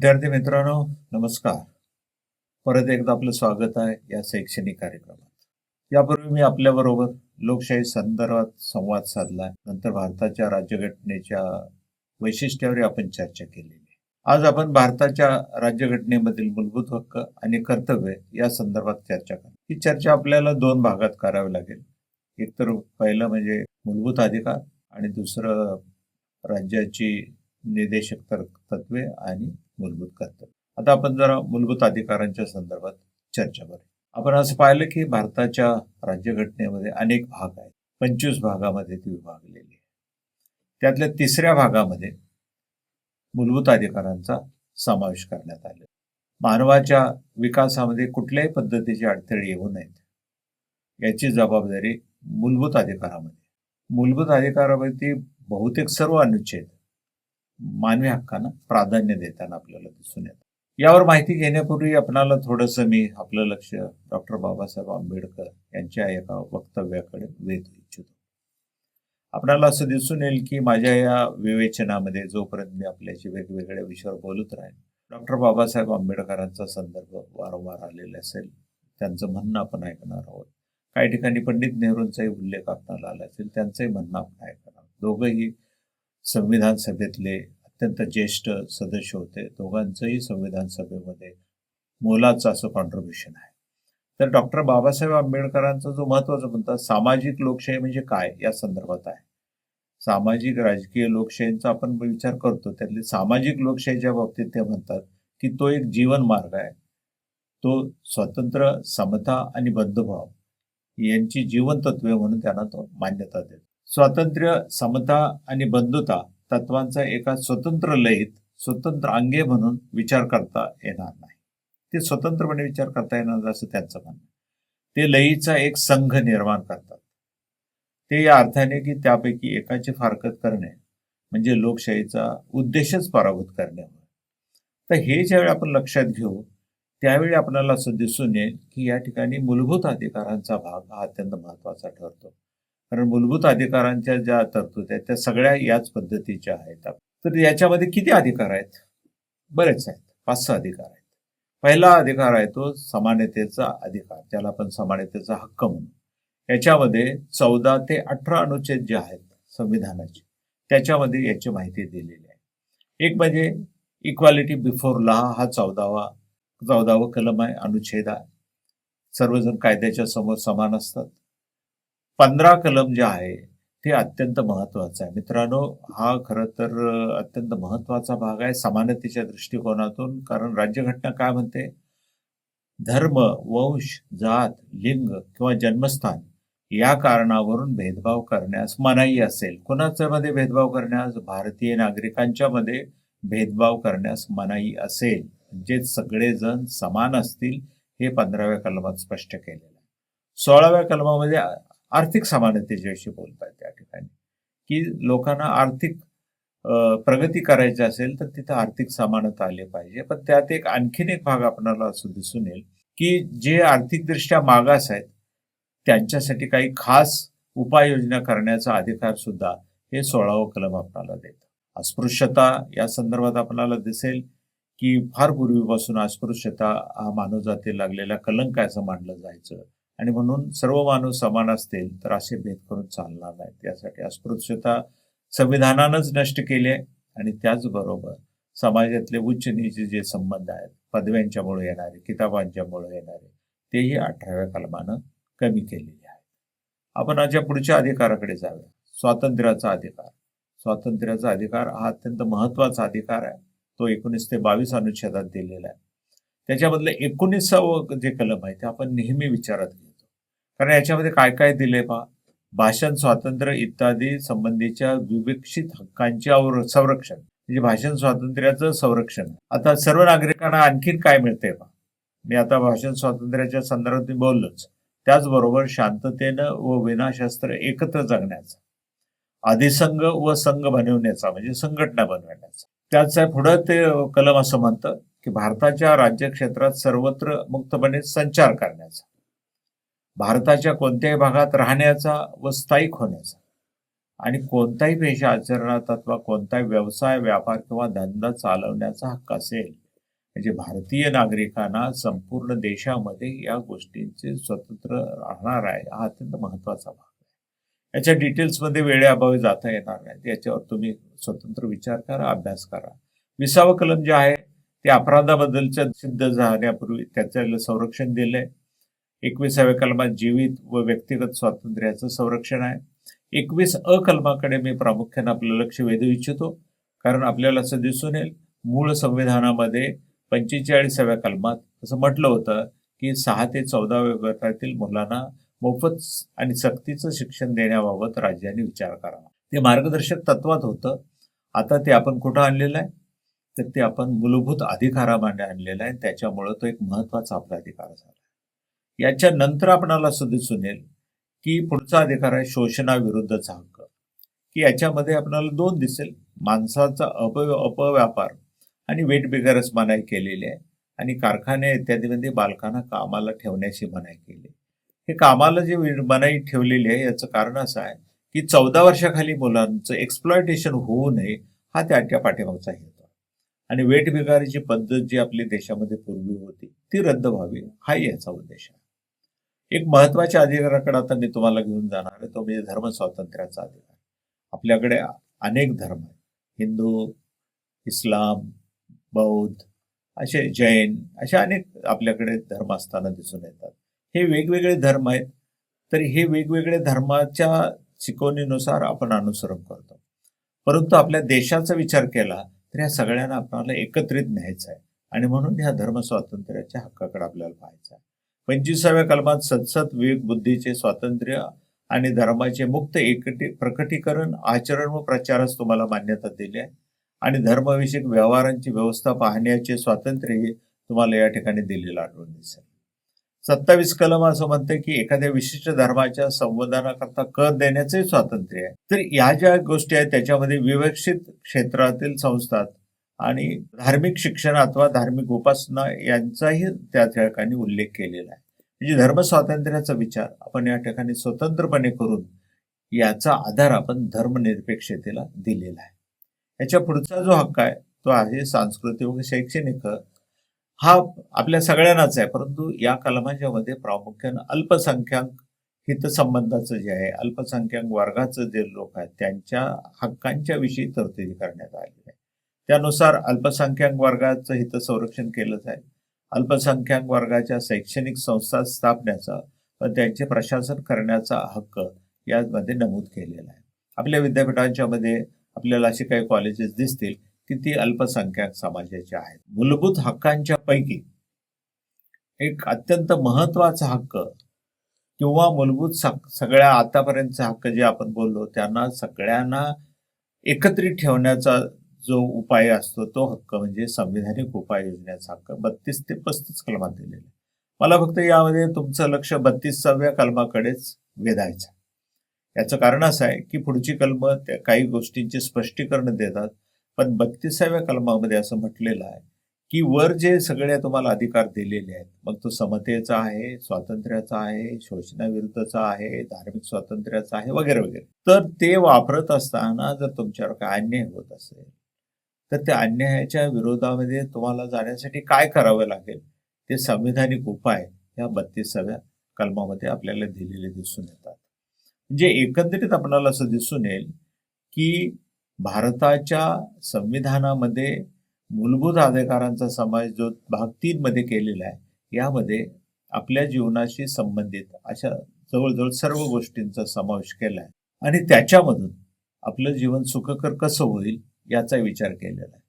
विद्यार्थी मित्रांनो नमस्कार. परत एकदा आपलं स्वागत आहे या शैक्षणिक कार्यक्रमात. यापूर्वी मी आपल्याबरोबर लोकशाही संदर्भात संवाद साधला. नंतर भारताच्या राज्यघटनेच्या वैशिष्ट्यावर आपण चर्चा केलेली आहे. आज आपण भारताच्या राज्यघटनेमधील मूलभूत हक्क आणि कर्तव्य या संदर्भात चर्चा करू ही चर्चा आपल्याला दोन भागात करावी लागेल. एक तर पहिलं म्हणजे मूलभूत अधिकार आणि दुसरं राज्याची निदेशक तर- तत्वे आणि मूलभूत कर्तव्य आता आपण जरा मूलभूत अधिकारांच्या संदर्भात चर्चा करू. आपण असं पाहिलं की भारताच्या राज्यघटनेमध्ये अनेक भाग आहेत. पंचवीस भागामध्ये ती विभागलेली आहे. त्यातल्या तिसऱ्या भागामध्ये मूलभूत अधिकारांचा समावेश करण्यात आले मानवाच्या विकासामध्ये कुठल्याही पद्धतीचे अडथळे येऊ नयेत. याची जबाबदारी मूलभूत अधिकारामध्ये मूलभूत अधिकारामध्ये बहुतेक सर्व अनुच्छेद मानवी हक्कांना प्राधान्य देताना आपल्याला दिसून येतं. यावर माहिती घेण्यापूर्वी आपणाला थोडंसं मी आपलं लक्ष डॉक्टर बाबासाहेब आंबेडकर यांच्या एका वक्तव्याकडे वेधू इच्छितो. आपणाला असं दिसून येईल की माझ्या या विवेचनामध्ये जोपर्यंत मी आपल्याशी वेगवेगळ्या विषयावर बोलत राहीन डॉक्टर बाबासाहेब आंबेडकरांचा संदर्भ वारंवार आलेला असेल त्यांचं म्हणणं आपण ऐकणार आहोत. काही ठिकाणी पंडित नेहरूंचाही उल्लेख आपणाला आला असेल त्यांचंही म्हणणं आपण ऐकणार दोघंही संविधान सभेतले अत्यंत ज्येष्ठ सदस्य होते. दोघांचंही संविधान सभेमध्ये मोलाचं असं कॉन्ट्रीब्युशन आहे. तर डॉक्टर बाबासाहेब आंबेडकरांचा जो महत्त्वाचा मुद्दा सामाजिक लोकशाही म्हणजे काय या संदर्भात आहे. सामाजिक राजकीय लोकशाहीचा आपण विचार करतो त्यातले सामाजिक लोकशाहीच्या बाबतीत ते म्हणतात की तो एक जीवन मार्ग आहे. तो स्वतंत्र समता आणि बंधुभाव यांची जीवन तत्वे म्हणून त्यांना तो मान्यता देतो. स्वातंत्र्य समता आणि बंधुता तत्वांचा एका स्वतंत्र लयीत स्वतंत्र अंगे म्हणून विचार करता येणार नाही. ते स्वतंत्रपणे विचार करता येणार असं त्यांचं म्हणणं ते लयीचा एक संघ निर्माण करतात. ते या अर्थाने की त्यापैकी एकाची फारकत करणे म्हणजे लोकशाहीचा उद्देशच पराभूत करणे तर हे ज्यावेळी आपण लक्षात घेऊ त्यावेळी आपल्याला असं दिसून येईल की या ठिकाणी मूलभूत अधिकारांचा भाग हा अत्यंत महत्त्वाचा ठरतो. कारण मूलभूत अधिकारांच्या ज्या तरतुदी आहेत त्या सगळ्या याच पद्धतीच्या आहेत तर याच्यामध्ये किती अधिकार आहेत? बरेच आहेत. पाच सहा अधिकार आहेत. पहिला अधिकार आहे तो समानतेचा अधिकार ज्याला आपण समानतेचा हक्क म्हणू. याच्यामध्ये चौदा ते अठरा अनुच्छेद जे आहेत संविधानाचे त्याच्यामध्ये याची माहिती दिलेली आहे. एक म्हणजे इक्वालिटी बिफोर लॉ हा चौदावा चौदावं कलम आहे अनुच्छेद आहे. सर्वजण कायद्याच्या समोर समान असतात. पंधरा कलम जे आहे ते अत्यंत महत्वाचं आहे. मित्रांनो हा खरं तर अत्यंत महत्त्वाचा भाग आहे समानतेच्या दृष्टिकोनातून. कारण राज्यघटना काय म्हणते? धर्म वंश जात लिंग किंवा जन्मस्थान या कारणावरून भेदभाव करण्यास मनाई असेल. कोणाच्या मध्ये भेदभाव करण्यास? भारतीय नागरिकांच्या मध्ये भेदभाव करण्यास मनाई असेल. म्हणजे सगळेजण समान असतील हे पंधराव्या कलमात स्पष्ट केलेलं आहे. सोळाव्या कलमामध्ये आर्थिक समानतेच्याविषयी बोलतात त्या ठिकाणी. की लोकांना आर्थिक प्रगती करायची असेल तर तिथं आर्थिक समानता आली पाहिजे. पण त्यात एक आणखीन एक भाग आपणाला असं दिसून येईल की जे आर्थिकदृष्ट्या मागास आहेत त्यांच्यासाठी काही खास उपाययोजना करण्याचा अधिकार सुद्धा हे सोळावं कलम आपणाला देतं. अस्पृश्यता या संदर्भात आपणाला दिसेल की फार पूर्वीपासून अस्पृश्यता हा मानवजाती लागलेला कलंक असं मानलं जायचं. आणि म्हणून सर्व माणूस समान असतील तर असे भेद करून चालणार नाही त्यासाठी अस्पृश्यता संविधानानंच नष्ट केले आणि त्याचबरोबर समाजातले उच्च नीच जे संबंध आहेत पदव्यांच्यामुळे येणारे किताबांच्यामुळे येणारे तेही अठराव्या कलमानं कमी केलेले आहेत. आपण आजच्या पुढच्या अधिकाराकडे जाऊया. स्वातंत्र्याचा अधिकार. स्वातंत्र्याचा अधिकार हा अत्यंत महत्त्वाचा अधिकार आहे. तो एकोणीस ते बावीस अनुच्छेदात दिलेला आहे. त्याच्यामधलं एकोणीसावं जे कलम आहे ते आपण नेहमी विचारात घेऊ. कारण याच्यामध्ये काय काय दिले पहा. भाषण स्वातंत्र्य इत्यादी संबंधीच्या विवेक्षित हक्कांचे संरक्षण. म्हणजे भाषण स्वातंत्र्याचं संरक्षण. आता सर्व नागरिकांना आणखीन काय मिळते पहा. मी आता भाषण स्वातंत्र्याच्या संदर्भात मी बोललोच. त्याचबरोबर शांततेनं व विनाशस्त्र एकत्र जगण्याचा. आदिसंघ व संघ बनवण्याचा म्हणजे संघटना बनवण्याचा. त्याच पुढं ते कलम असं म्हणतं की भारताच्या राज्यक्षेत्रात सर्वत्र मुक्तपणे संचार करण्याचा. भारताच्या कोणत्याही भागात राहण्याचा व स्थायिक होण्याचा. आणि कोणताही पेशा आचरणात अथवा कोणताही व्यवसाय व्यापार किंवा धंदा चालवण्याचा हक्क असेल म्हणजे भारतीय नागरिकांना संपूर्ण देशामध्ये या गोष्टींचे स्वतंत्र राहणार आहे हा अत्यंत महत्त्वाचा भाग आहे. याच्या डिटेल्समध्ये वेळेअभावी जाता येणार नाही याच्यावर तुम्ही स्वतंत्र विचार करा अभ्यास करा. विसावं कलम जे आहे ते अपराधाबद्दलच्या सिद्ध झाल्यापूर्वी त्याचं संरक्षण दिलंय. एकविसाव्या कलमात जीवित व व्यक्तिगत स्वातंत्र्याचं संरक्षण आहे. एकवीस अ कलमाकडे मी प्रामुख्याने आपलं लक्ष वेधू इच्छितो कारण आपल्याला असं दिसून येईल मूळ संविधानामध्ये पंचेचाळीसाव्या कलमात असं म्हटलं होतं की सहा ते चौदाव्या गटातील मुलांना मोफत आणि सक्तीचं शिक्षण देण्याबाबत राज्याने विचार करावा. ते मार्गदर्शक तत्वात होतं. आता ते आपण कुठं आणलेलं आहे? तर ते आपण मूलभूत अधिकारामध्ये आणलेलं आहे. त्याच्यामुळं तो एक महत्त्वाचा आपला अधिकार झाला. याच्या नंतर आपणाला असं दिसून येईल की पुढचा अधिकार आहे शोषणाविरुद्धचा हक्क. की याच्यामध्ये आपल्याला दोन दिसेल. माणसाचा अप अपव्यापार आणि वेट बिगरच मनाई केलेली आहे आणि कारखाने इत्यादीमध्ये बालकांना कामाला ठेवण्याची मनाई केली हे कामाला जे मनाई ठेवलेली आहे याचं कारण असं आहे की चौदा वर्षाखाली मुलांचं एक्सप्लॉयटेशन होऊ नये हा त्या पाठीमागचा हेतू आणि वेट बिगारीची पद्धत जी आपली देशामध्ये पूर्वी होती ती रद्द व्हावी हा याचा उद्देश आहे. एक महत्त्वाच्या अधिकाराकडे आता मी तुम्हाला घेऊन जाणार आहे. तो म्हणजे धर्म स्वातंत्र्याचा अधिकार. आपल्याकडे अनेक धर्म आहेत. हिंदू इस्लाम बौद्ध असे जैन असे अनेक आपल्याकडे धर्म असताना दिसून येतात. हे वेगवेगळे धर्म आहेत. तर हे वेगवेगळे धर्माच्या शिकवणीनुसार आपण अनुसरण करतो. परंतु आपल्या देशाचा विचार केला तर ह्या सगळ्यांना आपल्याला एकत्रित न्यायचं आहे. आणि म्हणून ह्या धर्म स्वातंत्र्याच्या हक्काकडे आपल्याला पाहायचं आहे. पंचवीसाव्या कलमात सतसत विवेक बुद्धीचे स्वातंत्र्य आणि धर्माचे मुक्त एकटी प्रकटीकरण आचरण व प्रचारास तुम्हाला मान्यता दिली आहे. आणि धर्मविषयक व्यवहारांची व्यवस्था पाहण्याचे स्वातंत्र्यही तुम्हाला या ठिकाणी दिलेलं आढळून दिसेल. सत्तावीस कलम असं म्हणते की एखाद्या विशिष्ट धर्माच्या संवर्धनाकरता कर देण्याचे स्वातंत्र्य आहे. तर या ज्या गोष्टी आहेत त्याच्यामध्ये विवक्षित क्षेत्रातील संस्था आणि धार्मिक शिक्षण अथवा धार्मिक उपासना यांचाही त्या ठिकाणी उल्लेख केलेला आहे. म्हणजे धर्म स्वातंत्र्याचा विचार आपण या ठिकाणी स्वतंत्रपणे करून याचा आधार आपण धर्मनिरपेक्षतेला दिलेला आहे. याच्या पुढचा जो हक्क आहे तो आहे सांस्कृतिक व शैक्षणिक हा आपल्या सगळ्यांनाच आहे परंतु या कलमाच्या मध्ये प्रामुख्यानं अल्पसंख्याक हितसंबंधाचं जे आहे अल्पसंख्याक वर्गाचं जे लोक आहेत त्यांच्या हक्कांच्या विषयी तरतुदी करण्यात आलेली आहे. त्यानुसार अल्पसंख्याक वर्गाचं हित संरक्षण केलं जाईल अल्पसंख्याक वर्गाच्या शैक्षणिक संस्था स्थापण्याचा व त्यांचे प्रशासन करण्याचा हक्क यामध्ये नमूद केलेला आहे. आपल्या विद्यापीठांच्या मध्ये आपल्याला असे काही कॉलेजेस दिसतील की ती अल्पसंख्याक समाजाचे आहेत. मूलभूत हक्कांच्या पैकी एक अत्यंत महत्त्वाचा हक्क किंवा मूलभूत सगळ्या आतापर्यंतचे हक्क जे आपण बोललो त्यांना सगळ्यांना एकत्रित ठेवण्याचा जो उपाय असतो तो हक्क म्हणजे संविधानिक उपाय योजनेचा हक्क. बत्तीस ते पस्तीस कलमात दिलेले मला फक्त यामध्ये तुमचं लक्ष बत्तीसाव्या कलमाकडेच वेधायचं याचं कारण असं आहे की पुढची कलम त्या काही गोष्टींचे स्पष्टीकरण देतात पण बत्तीसाव्या कलमामध्ये असं म्हटलेलं आहे की वर जे सगळे तुम्हाला अधिकार दिलेले आहेत मग तो समतेचा आहे स्वातंत्र्याचा आहे शोषणाविरुद्धचा आहे धार्मिक स्वातंत्र्याचा आहे वगैरे वगैरे. तर ते वापरत असताना जर तुमच्यावर काय अन्याय होत असेल तर त्या अन्यायाच्या विरोधामध्ये तुम्हाला जाण्यासाठी काय करावं लागेल? ते संविधानिक उपाय या बत्तीसाव्या कलमामध्ये आपल्याला दिलेले दिसून येतात. म्हणजे एकंदरीत आपल्याला असं दिसून येईल की भारताच्या संविधानामध्ये मूलभूत अधिकारांचा समावेश जो भाग तीन मध्ये केलेला आहे यामध्ये आपल्या जीवनाशी संबंधित अशा जवळजवळ सर्व गोष्टींचा समावेश केला आहे. आणि त्याच्यामधून आपलं जीवन सुखकर कसं होईल? याचा विचार केलेला आहे.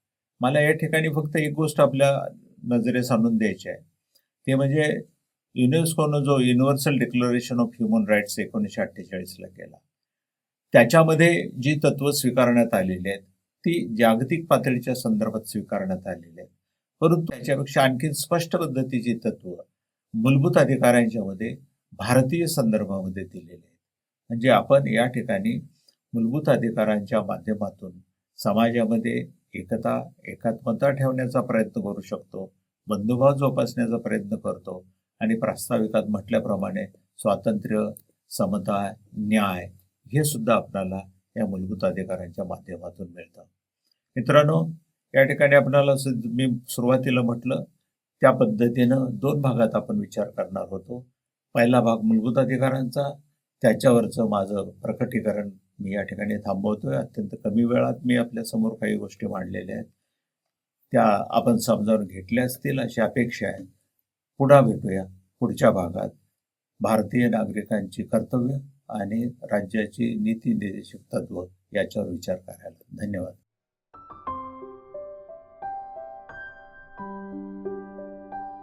मला या ठिकाणी फक्त एक गोष्ट आपल्या नजरेस आणून द्यायची आहे. ते म्हणजे युनेस्कोनं जो universal declaration of human rights एकोणीसशे अठ्ठेचाळीसला केला त्याच्यामध्ये जी तत्व स्वीकारण्यात आलेली आहेत ती जागतिक पातळीच्या संदर्भात स्वीकारण्यात आलेली आहेत. परंतु त्याच्यापेक्षा आणखी स्पष्ट पद्धतीची तत्व मूलभूत अधिकारांच्या मध्ये भारतीय संदर्भामध्ये दिलेले आहेत. म्हणजे आपण या ठिकाणी मूलभूत अधिकारांच्या माध्यमातून समाजामध्ये एकता एकात्मता ठेवण्याचा प्रयत्न करू शकतो बंधुभाव जोपासण्याचा प्रयत्न करतो आणि प्रास्ताविकात म्हटल्याप्रमाणे स्वातंत्र्य समता न्याय हे सुद्धा आपल्याला या मूलभूत अधिकारांच्या माध्यमातून मिळतं. मित्रांनो या ठिकाणी आपल्याला मी सुरुवातीला म्हटलं त्या पद्धतीनं दोन भागात आपण विचार करणार होतो. पहिला भाग मूलभूत अधिकारांचा त्याच्यावरचं माझं प्रकटीकरण मी या ठिकाणी थांबवतोय. अत्यंत कमी वेळात मी आपल्यासमोर काही गोष्टी मांडलेल्या आहेत. त्या आपण समजावून घेतल्या असतील. अशी अपेक्षा आहे. पुन्हा भेटूया पुढच्या भागात. भारतीय नागरिकांची कर्तव्य आणि राज्याची नीती निर्देशक तत्व याच्यावर विचार करायला. धन्यवाद.